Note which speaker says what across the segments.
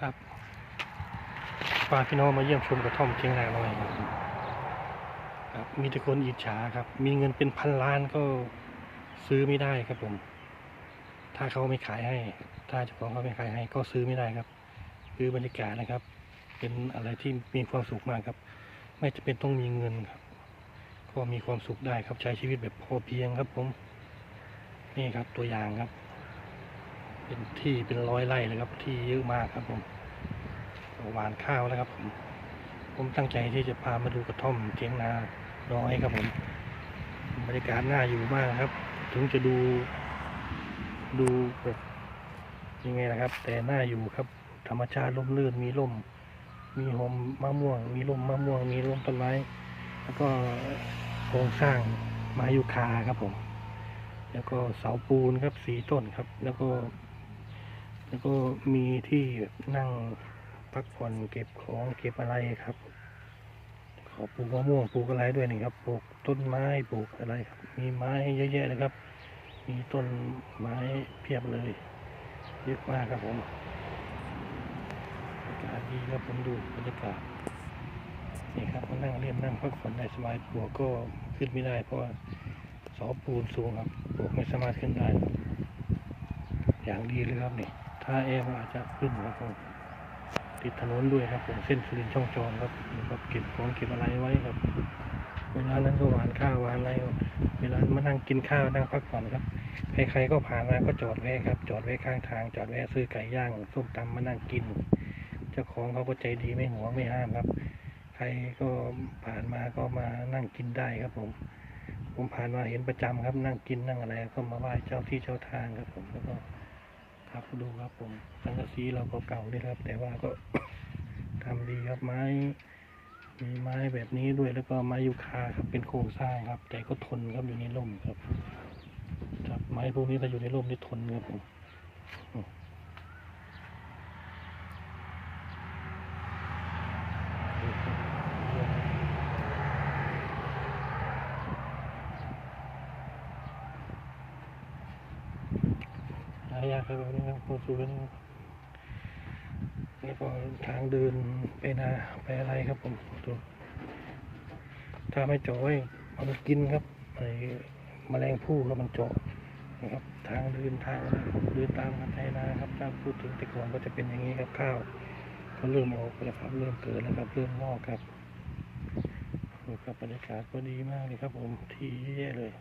Speaker 1: ครับพาพี่น้องมาเยี่ยมชมกระท่อมเชียงรายน้อยครับครับมีแต่คนอิจฉาครับ มีเงินเป็นพันล้านก็ซื้อไม่ได้ครับผม ถ้าเขาไม่ขายให้ ถ้าเจ้าของเขาไม่ขายให้ ก็ซื้อไม่ได้ครับ คือบรรยากาศนะครับ เป็นอะไรที่มีความสุขมากครับ ไม่จะเป็นต้องมีเงินครับ ก็มีความสุขได้ครับใช้ชีวิตแบบพอเพียงครับผม นี่ครับตัวอย่างครับ เป็นที่เป็นร้อยไร่เลยครับ ที่เยอะมากครับผมหวานข้าวแล้วครับ ผม ผมตั้งใจที่จะพามาดูกระท่อมเทียงนาน้อยครับผมบรรยากาศน่าอยู่มากครับ ถึงจะดู ดูแบบยังไงนะครับ แต่น่าอยู่ครับ ธรรมชาติร่มรื่นมีร่ม มีหอมมะม่วง มีร่มมะม่วง มีร่มต้นไม้แล้วก็โครงสร้างไม้ยูคาครับผม แล้วก็เสาปูนครับสีต้นครับ แล้วก็ แล้วก็มีที่นั่งพักผ่อนเก็บของเก็บอะไรครับ ขอปลูกมะม่วงปลูกอะไรด้วยนี่ครับ ปลูกต้นไม้ปลูกอะไรครับ มีไม้เยอะแยะเลยครับ มีต้นไม้เพียบเลยเยอะมากครับผมอากาศดีครับผมดูบรรยากาศนี่ครับมานั่งเล่นนั่งพักผ่อนได้สบายปลวกก็ขึ้นไม่ได้เพราะว่าเสาปูนสูงครับปลวกไม่สามารถขึ้นได้ อย่างดีเลยครับนี่ ถ้าแอร์มันอาจจะขึ้นครับผมติดถนนด้วยครับผมเส้นสุรินช่องจอมครับนี่ครับเก็บของเก็บอะไรไว้ครับ เวลานั้นก็หวานข้าวหวานอะไรครับเวลามานั่งกินข้าวนั่งพักผ่อนครับใครๆก็ผ่านมาก็จอดแวะครับ จอดแวะข้างทาง จอดแวะซื้อไก่ย่างส้มตำมานั่งกิน เจ้าของเขาก็ใจดีไม่หัวงไม่ห้ามครับ ใครก็ผ่านมาก็มานั่งกินได้ครับผมผมผ่านมาเห็นประจำครับนั่งกินนั่งอะไร ก็มาไหว้เจ้าที่เจ้าทางครับผมแล้วก็ ครับดูครับผมสังกะสีเราก็เก่านี่ครับ แต่ว่าก็ทำดีครับไม้ มีไม้แบบนี้ด้วยแล้วก็ไม้ยูคาครับเป็นโครงสร้างครับ แต่ก็ทนครับอยู่ในร่มครับ ครับไม้พวกนี้ถ้าอยู่ในร่มนี่ทนครับผมายากครับนี้ครับคนสูงนี่ครับนี่ก็ทางเดินไปนาไปอะไรครับผมดูถ้าไม่เจาะไว้มันกินครับไอ้แมลงผู้ครับมันเจาะนะครับทางเดินทางเดินตามกันไทยนะครับถ้าพูดถึงแต่ก่อนก็จะเป็นอย่างนี้ครับข้าวก็เริ่มออกแล้วครับเริ่มเกิดแล้วครับเริ่มงอกครับดูครับบรรยากาศก็ดีมากเลยครับผมที่เยอะแยะเลย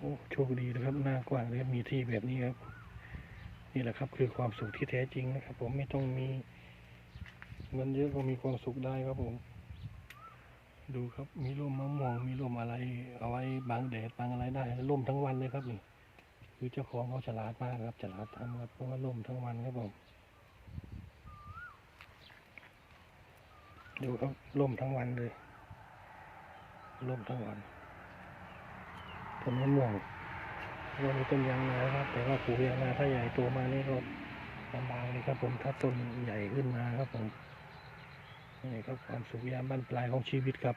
Speaker 1: โอ้โชคดีนะครับหน้ากว้างเลยครับมีที่แบบนี้ครับ นี่แหละครับคือความสุขที่แท้จริงนะครับ ผมไม่ต้องมีเงินเยอะก็มีความสุขได้ครับผม ดูครับมีร่มมะม่วงมีร่มอะไร เอาไว้บังแดดบังอะไรได้ร่มทั้งวันเลยครับนี่คือเจ้าของเขาฉลาดมากครับฉลาดทำครับเพราะว่าร่มทั้งวันครับผมดูครับร่มทั้งวันเลยร่มทั้งวัน นมะม่วงก็มีต้นยางนาครับ แต่ว่าปลูกยางนาถ้าใหญ่โตมานี่ก็ลำบากเลยครับ ผมถ้าต้นใหญ่ขึ้นมาครับผมนี่ครับความสุขยามบ้านปลายของชีวิตครับ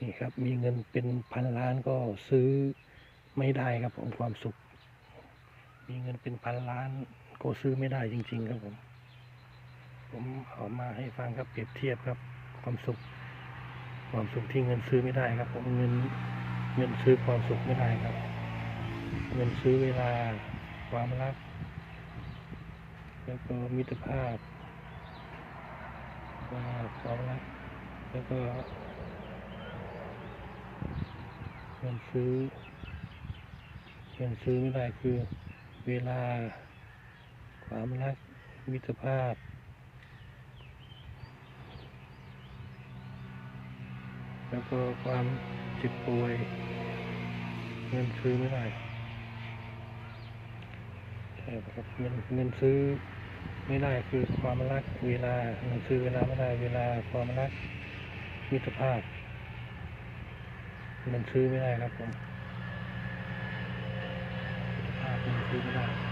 Speaker 1: นี่ครับ มีเงินเป็นพันล้านก็ซื้อไม่ได้ครับผมความสุข มีเงินเป็นพันล้านก็ซื้อไม่ได้จริง ๆ ครับผม ผมเอามาให้ฟังครับเปรียบเทียบครับ ความสุข ความสุขที่เงินซื้อไม่ได้ครับ ผมเงิน เงินซื้อความสุขไม่ได้ครับ เงินซื้อเวลา ความรัก แล้วก็มิตรภาพความรักแล้วก็เงินซื้อเงินซื้อไม่ได้คือเวลา ความรักมิตรภาพแล้วก็ความ เจ็บป่วย เงินซื้อไม่ได้ใช่ครับเงินเงินซื้อไม่ได้คือความรักเวลาเงินซื้อเวลาไม่ได้เวลาความรักมิตรภาพเงินซื้อไม่ได้ครับผมมิตรภาพเงินซื้อไม่ได้